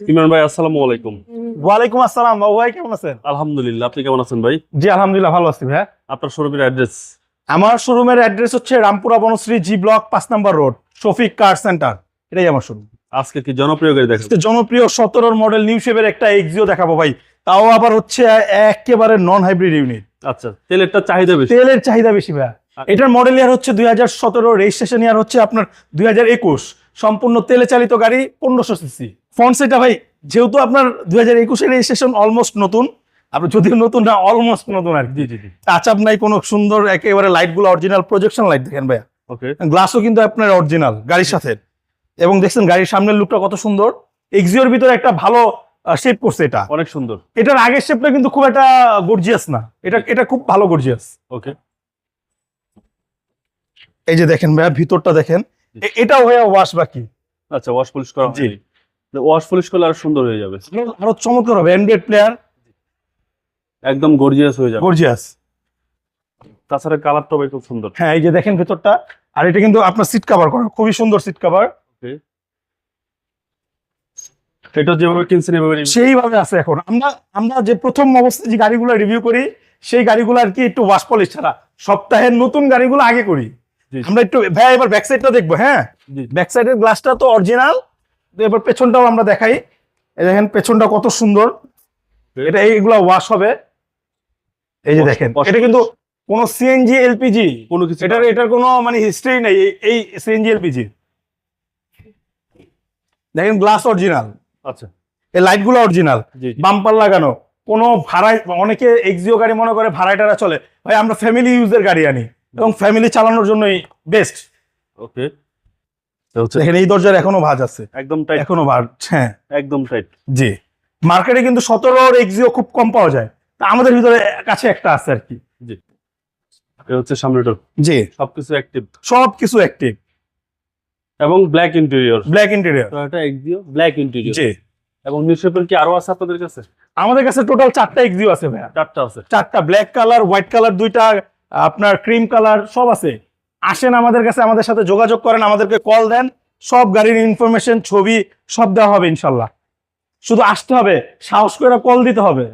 ইমরান ভাই আসসালামু আলাইকুম। ওয়ালাইকুম আসসালাম ভাই কেমন আছেন? আলহামদুলিল্লাহ আপনি কেমন আছেন ভাই? জি আলহামদুলিল্লাহ ভালো আছি ভাই আপনার শোরুমের অ্যাড্রেস? আমার শোরুমের অ্যাড্রেস হচ্ছে রামপুরা বনশ্রী জি ব্লক পাঁচ number road Shafiq car centre. এটাই আমার শোরুম। আজকে কি জনপ্রিয় গাড়ি আজকে জনপ্রিয় সতেরোর মডেল নিউ শেপের একটা এক্সিও দেখাবো ভাই। তাও আবার হচ্ছে একেবারে নন হাইব্রিড ইউনিট আচ্ছা তেলেরটা চাহিদা বেশি। তেলের চাহিদা বেশি ভাই এটার মডেল ইয়ার হচ্ছে দুই হাজার সতেরো রেজিস্ট্রেশন ইয়ার হচ্ছে আপনার দুই হাজার একুশ। সম্পূর্ণ তেলে চালিত গাড়ি পনেরোশো সিসি ফ্রন্ট সেটা ভাই যেহেতু আপনার দুই হাজার একুশের রেজিস্ট্রেশন অলমোস্ট নতুন আপনার যদিও নতুন না অলমোস্ট নতুন আর কি। জি জি জি। টাচ আপ নাই কোনো সুন্দর একেবারে লাইটগুলো অরিজিনাল প্রজেকশন লাইট দেখেন ভাইয়া। ওকে। গ্লাসও কিন্তু আপনার অরিজিনাল গাড়ির সাথে। এবং দেখছেন গাড়ির সামনের লুকটা কত সুন্দর। এক্সিওর ভিতরে একটা ভালো শেপ করছে এটা। অনেক সুন্দর। এটার আগের শেপটা কিন্তু খুব একটা গর্জিয়াস না। এটা এটা খুব ভালো গর্জিয়াস ওকে এই যে দেখেন ভাইয়া ভিতরটা দেখেন। এ- এটাও ভাইয়া ওয়াশ বাকি। আচ্ছা ওয়াশ পলিশ করা জি। ওয়াশ পলিশ করলে আরও সুন্দর হয়ে যাবে। আরও চমৎকার হবে অ্যান্ড্রয়েড প্লেয়ার একদম গর্জিয়াস হয়ে যাবে। গর্জিয়াস তাছাড়া কালারটাও খুব সুন্দর। হ্যাঁ এই যে দেখেন ভিতরটা। আর এটা কিন্তু আপনার সিট কভার করা খুবই সুন্দর সিট কভার এটা যেভাবে কিনছেন এভাবে সেইভাবে আছে এখন। আমরা আমরা যে প্রথম অবস্থায় যে গাড়িগুলো রিভিউ করি সেই গাড়িগুলো আর কি একটু ওয়াশ পলিশ ছাড়া। সপ্তাহের নতুন গাড়িগুলো আগে করি। আমরা একটু ভাই এবার ব্যাক সাইডটা দেখব হ্যাঁ? ব্যাক সাইডের গ্লাসটা তো অরিজিনাল এবার পেছনটাও আমরা দেখাই। দেখেন পেছনটা কত সুন্দর। এটা এইগুলা ওয়াশ হবে। এই যে দেখেন এটা কিন্তু কোনো সিএনজি এলপিজি কোনো কিছু এটার এটার কোনো মানে হিস্ট্রি নেই এই সিএনজি এলপিজি দেখেন গ্লাস অরিজিনাল আচ্ছা। এই লাইটগুলো অরিজিনাল জি জি। বাম্পার লাগানো। কোনো ভাড়ায় অনেকে এক্সিও গাড়ি মনে করে ভাড়াটারা চলে ভাই আমরা ফ্যামিলি ইউজের গাড়ি আনি এবং ফ্যামিলি চালানোর জন্যই বেস্ট ওকে দেখেন এই দরজার এখনও ভাঁজ আছে। একদম টাইট এখনও ভাঁজ হ্যাঁ। একদম টাইট জি। মার্কেটে কিন্তু সতেরোর এক্সিও খুব কম পাওয়া যায়। তা আমাদের ভিতরে কাছে একটা আছে আর কি। এটা হচ্ছে সামনেটা। জি। সবকিছু অ্যাক্টিভ সব কিছু অ্যাক্টিভ এবং ব্ল্যাক ইন্টেরিয়র ব্ল্যাক ইন্টেরিয়র এটা এক্সিও ব্ল্যাক ইন্টেরিয়র জি। এবং নিউজপেপার কি আরও আছে আপনাদের কাছে? আমাদের কাছে টোটাল চারটা এক্সিও আছে ভাইয়া। চারটা আছে। চারটা ব্ল্যাক কালার হোয়াইট কালার দুইটা আপনার ক্রিম কালার সব আছে। আসেন আমাদের কাছে আমাদের সাথে যোগাযোগ করেন আমাদেরকে কল দেন। সব গাড়ির ইনফরমেশন ছবি সব দেওয়া হবে ইনশাল্লাহ। শুধু আসতে হবে সাহস করে কল দিতে হবে।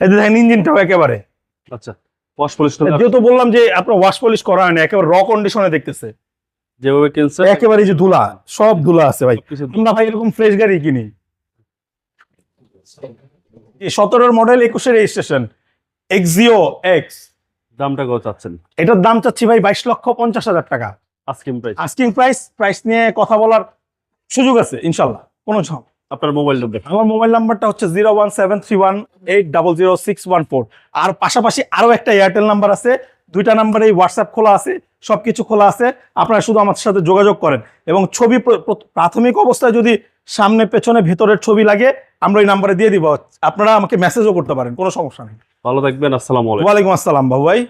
এই দেখেন ইঞ্জিনটাও একেবারে। আচ্ছা ওয়াশ পলিশ যেহেতু বললাম যে আপনার ওয়াশ পলিশ করা হয় না একেবারে র কন্ডিশনে দেখতেছে। যেভাবে কিনছে একেবারে যে ধুলা সব ধুলা আছে ভাই। আমরা ভাই এরকম ফ্রেশ গাড়ি কিনি? সতেরোর মডেল একুশের রেজিস্ট্রেশন এক্সিও এক্স দামটা কত চাচ্ছেন? এটার দাম চাচ্ছি ভাই বাইশ লক্ষ পঞ্চাশ হাজার টাকা। Asking price asking price price নিয়ে কথা বলার সুযোগ আছে ইনশাল্লাহ কোনো ঝাম আপনার মোবাইল নম্বর আমার মোবাইল নাম্বারটা হচ্ছে zero one seven three one eight double zero six one four আর পাশাপাশি আরও একটা এয়ারটেল নাম্বার আছে দুইটা নাম্বারে হোয়াটসঅ্যাপ খোলা আছে সব কিছু খোলা আছে আপনারা শুধু আমার সাথে যোগাযোগ করেন। এবং ছবি প্র- প্র- প্রাথমিক অবস্থায় যদি সামনে পেছনে ভেতরের ছবি লাগে আমরা এই নাম্বারে দিয়ে দিব। আপনারা আমাকে মেসেজও করতে পারেন কোনো সমস্যা নেই। ভালো থাকবেন আসসালাম আলাইকুম। ওয়ালাইকুম আসসালাম বাবু ভাই।